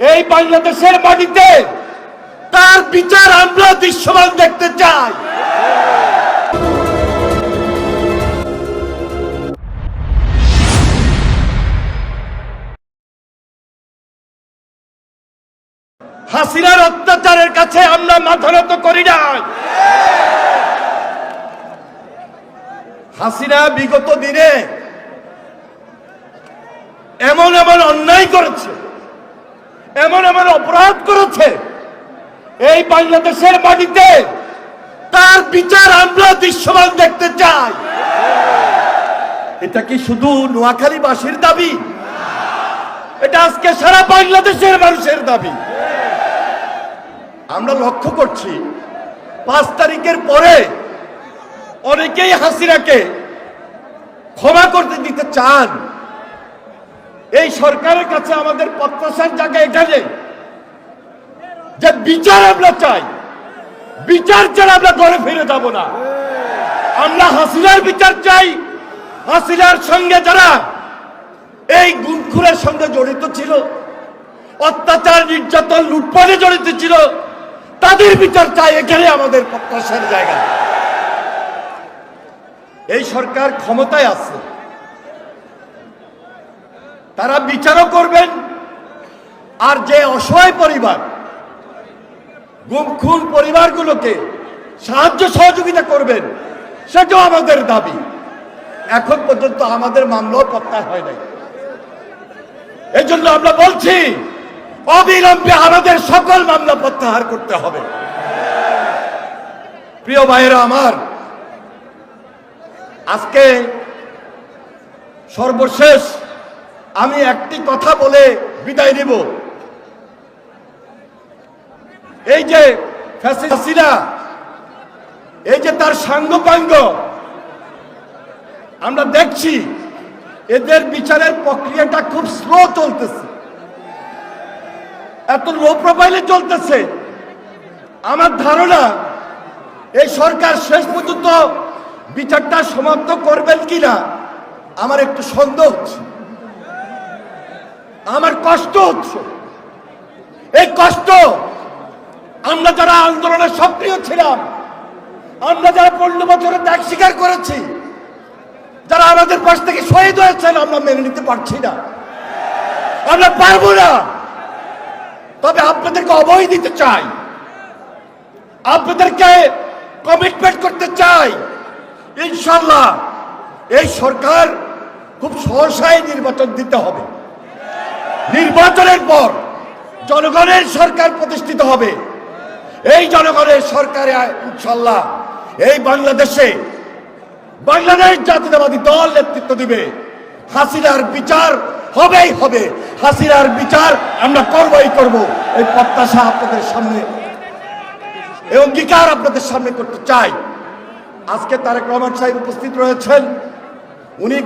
এই বাংলাদেশের মাটিতে তার বিচার আমরা দৃশ্যমান দেখতে চাই। হাসিনার অত্যাচারের কাছে আমরা মাথা নত করি না হাসিনা বিগত দিনে এমন এমন অন্যায় করেছে। এমন এমন অপরাধ করেছে এই বাংলাদেশের মাটিতে তার বিচার আমরা দৃশ্যমান দেখতে চাই। এটা কি শুধু নোয়াখালীবাসীর দাবি? এটা আজকে সারা বাংলাদেশের মানুষের দাবি। আমরা লক্ষ্য করছি, পাঁচ তারিখের পরে অনেকেই হাসিনাকে ক্ষমা করতে দিতে চান। এই সরকারের কাছে আমাদের প্রত্যাশার জায়গা এখানে। যে বিচার আমরা চাই, বিচার ছাড়া আমরা ঘরে ফিরে যাব না। আমরা হাসিনার বিচার চাই। হাসিনার সঙ্গে যারা এই গুণখুরের সঙ্গে জড়িত ছিল, অত্যাচার, নির্যাতন, লুটপাটে জড়িত ছিল, তাদের বিচার চাই এখানে আমাদের প্রত্যাশার জায়গা। এই সরকার ক্ষমতায় আছে। তারা বিচারও করবেন। আর যে অসহায় পরিবার গুম খুন পরিবারগুলোকে সাহায্য সহযোগিতা করবেন, সেটাও আমাদের দাবি। এখন পর্যন্ত আমাদের মামলাও প্রত্যাহার হয় নাই। এই জন্য আমরা বলছি, অবিলম্বে আমাদের সকল মামলা প্রত্যাহার করতে হবে। প্রিয় ভাইয়েরা আমার, আজকে সর্বশেষ আমি একটি কথা বলে বিদায় নিব। এই যে এই যে তার সাঙ্গপাঙ্গ, আমরা দেখছি এদের বিচারের প্রক্রিয়াটা খুব স্লো চলতেছে। এত লো প্রোফাইলে চলতেছে। আমার ধারণা, এই সরকার শেষ পর্যন্ত বিচারটা সমাপ্ত করবেন কিনা, আমার একটু সন্দেহ হচ্ছে। আমার কষ্ট হচ্ছে। এই কষ্ট আমরা যারা আন্দোলনে সক্রিয় ছিলাম, আমরা যারা পনেরো বছরে ত্যাগ স্বীকার করেছি, যারা আমাদের পাশ থেকে শহীদ হয়েছেন, আমরা মেনে নিতে পারছি না। আমরা পারব না। তবে আপনাদেরকে অবয় দিতে চাই। আপনাদেরকে কমিটমেন্ট করতে চাই। ইনশাল্লাহ এই সরকার খুব সহসায় নির্বাচন দিতে হবে। নির্বাচনের পর জনগণের সরকার প্রতিষ্ঠিত হবে। এই জনগণের সরকারে ইনশাল্লাহ এই বাংলাদেশে বাংলাদেশ জাতীয়তাবাদী দল নেতৃত্ব দিবে। হাসিনার বিচার হবেই হবে। হাসিনার বিচার আমরা করবই করব। এই প্রত্যাশা আপনাদের সামনে এই অঙ্গীকার আপনাদের সামনে করতে চাই। আজকে তারেক রহমান সাহেব উপস্থিত রয়েছেন। উনি